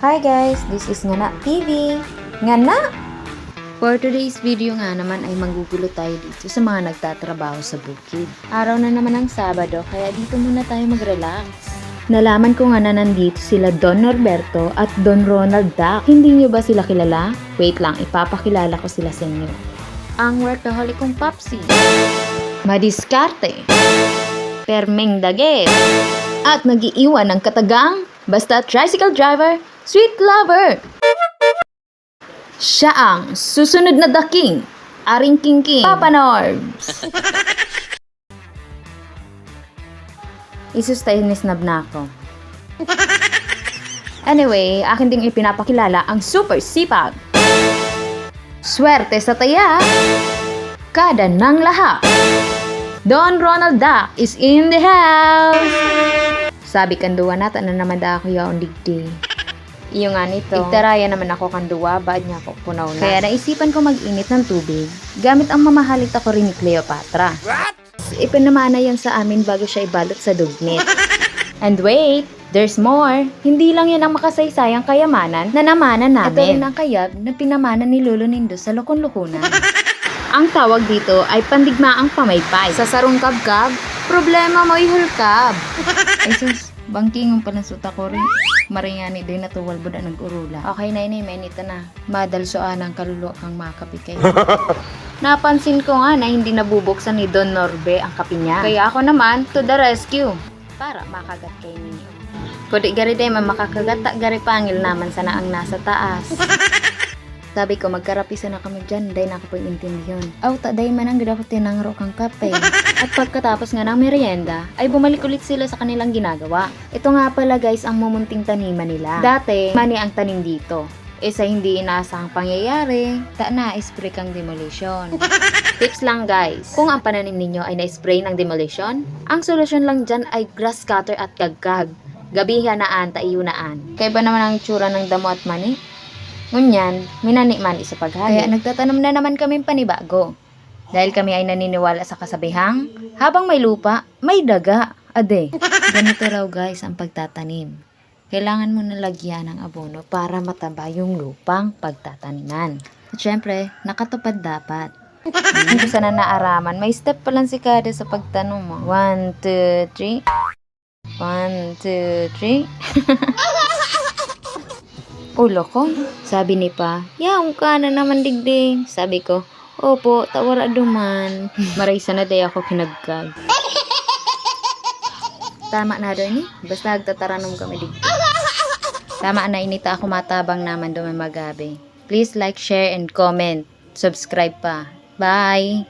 Hi guys, this is Ngana TV. Ngana! For today's video nga naman ay magugulo tayo dito sa mga nagtatrabaho sa bukid. Araw na naman ang Sabado kaya dito muna tayo mag-relax. Nalaman ko nga na nandito sila Don Norberto at Don Ronald Duck. Hindi niyo ba sila kilala? Wait lang, ipapakilala ko sila sa inyo. Ang workaholic kong Papsi. Madiskarte. Permeng Daget. At nagiiwan ng katagang basta tricycle driver, sweet lover. Siya ang susunod na daking, Aring Kingking, Papa Norbs. Isustain ni snub na ako. Anyway, akin ding ipinapakilala ang super sipag. Swerte sa taya, kada ng lahat. Don Ronald Duck is in the house! Sabi kanduwa nata na naman da ako yaon digdi. Iyo nga nito. Igtaraya naman ako kanduwa, baad niya ako punaw na. Kaya naisipan ko mag-init ng tubig, gamit ang mamahalit ako rin ni Cleopatra. What? Ipinamana yan sa amin bago siya ibalot sa dugnit. And wait, there's more. Hindi lang yan ang makasaysayang kayamanan na namanan namin. Ito rin ang kayab na pinamana ni Lolo Nindo sa lukon-lukunan. ang tawag dito ay pandigmaang pamaypay. Sa sarong kabkab, problema mo'y hulkab. Ay sus, bangking ang panasuta ko rin. Maringani din na tuwal buda nag-urula. Okay na ini, menita na. Madalsoan ang kaluluwa kang makapikay. Napansin ko nga na hindi nabubuksan ni Don Norbe ang kapi niya. Kaya ako naman, to the rescue. Para makagat kay ninyo. Kundi gari day man makakagat ta gari pangil naman sana ang nasa taas. Sabi ko, magkarapisa na kami dyan, day na ako pong intindiyon. Aw, ta day man ang gada ko tinangro kang kape. At pagkatapos nga ng merienda, ay bumalik ulit sila sa kanilang ginagawa. Ito nga pala guys, ang mumunting taniman nila. Dati, mani ang tanim dito. E sa hindi inaasahang pangyayari, ta na spray kang demolition. Tips lang guys, kung ang pananim ninyo ay na-spray ng demolition, ang solusyon lang dyan ay grass cutter at gagkag. Gabihan naan, taiyunaan. Kaya ba naman ang tsura ng damo at mani? Ngunyan, minani man isa paghali. Kaya nagtatanom na naman kami panibago. Dahil kami ay naniniwala sa kasabihang, habang may lupa, may daga. Ade, ganito raw guys ang pagtatanim. Kailangan mo nalagyan ng abono para mataba yung lupang pagtataniman. At syempre, nakatupad dapat. Hindi sana naaraman. May step pa lang si Kada sa pagtanong mo. One, two, three. One, two, three. Ulo ko. Sabi ni pa, yaong ka na naman digding. Sabi ko, opo, tawara duman. Maraysa na day ako kinagkag. Tama na doon eh. Basta agtataranong kami digding. Tama na inita ako matabang naman duman magabi. Please like, share, and comment. Subscribe pa. Bye!